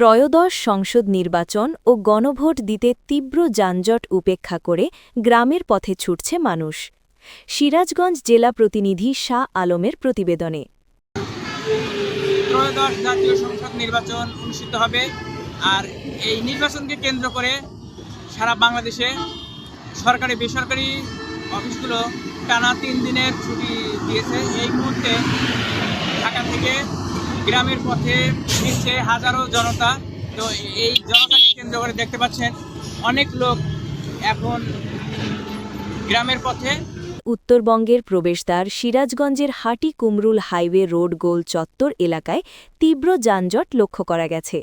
ত্রয়োদশ সংসদ নির্বাচন ও গণভোট দিতে তীব্র যানজট উপেক্ষা করে গ্রামের পথে ছুটছে মানুষ। সিরাজগঞ্জ জেলা প্রতিনিধি শাহ আলমের প্রতিবেদনে। ত্রয়োদশ জাতীয় সংসদ নির্বাচন অনুষ্ঠিত হবে আর এই নির্বাচনকে কেন্দ্র করে সারা বাংলাদেশে সরকারি বেসরকারি অফিসগুলো টানা তিন দিনের ছুটি দিয়েছে। এই মুহূর্তে ঢাকা থেকে গ্রামের পথে নিচ্ছে হাজারো জনতা। তো এই জনতাকে কেন্দ্র করে দেখতে পাচ্ছেন অনেক লোক এখন গ্রামের পথে উত্তরবঙ্গের প্রবেশদ্বার সিরাজগঞ্জের হাটি কুমরুল হাইওয়ে রোড গোল চত্বর এলাকায় তীব্র যানজট লক্ষ্য করা গেছে।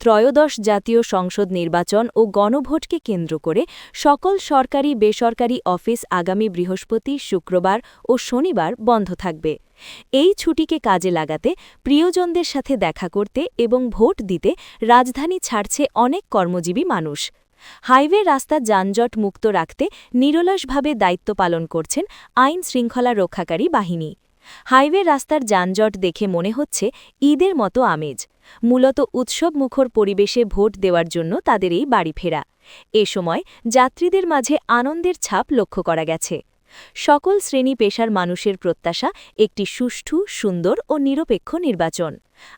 ত্রয়োদশ জাতীয় সংসদ নির্বাচন ও গণভোটকে কেন্দ্র করে সকল সরকারি বেসরকারি অফিস আগামী বৃহস্পতি, শুক্রবার ও শনিবার বন্ধ থাকবে। এই ছুটিকে কাজে লাগাতে প্রিয়জনদের সাথে দেখা করতে এবং ভোট দিতে রাজধানী ছাড়ছে অনেক কর্মজীবী মানুষ। হাইওয়ে রাস্তা যানজট মুক্ত রাখতে নিরলসভাবে দায়িত্ব পালন করছেন আইন শৃঙ্খলা রক্ষাকারী বাহিনী। হাইওয়ে রাস্তার যানজট দেখে মনে হচ্ছে ঈদের মতো আমেজ। মূলত উৎসবমুখর পরিবেশে ভোট দেওয়ার জন্য তাদের এই বাড়ি ফেরা। এ সময় যাত্রীদের মাঝে আনন্দের ছাপ লক্ষ্য করা গেছে। সকল শ্রেণি পেশার মানুষের প্রত্যাশা একটি সুষ্ঠু, সুন্দর ও নিরপেক্ষ নির্বাচন।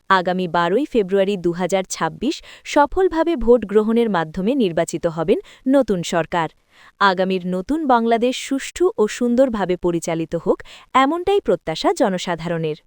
আগামী বারোই ফেব্রুয়ারি দু হাজার ছাব্বিশ সফলভাবে ভোট গ্রহণের মাধ্যমে নির্বাচিত হবেন নতুন সরকার। আগামীর নতুন বাংলাদেশ সুষ্ঠু ও সুন্দরভাবে পরিচালিত হোক, এমনটাই প্রত্যাশা জনসাধারণের।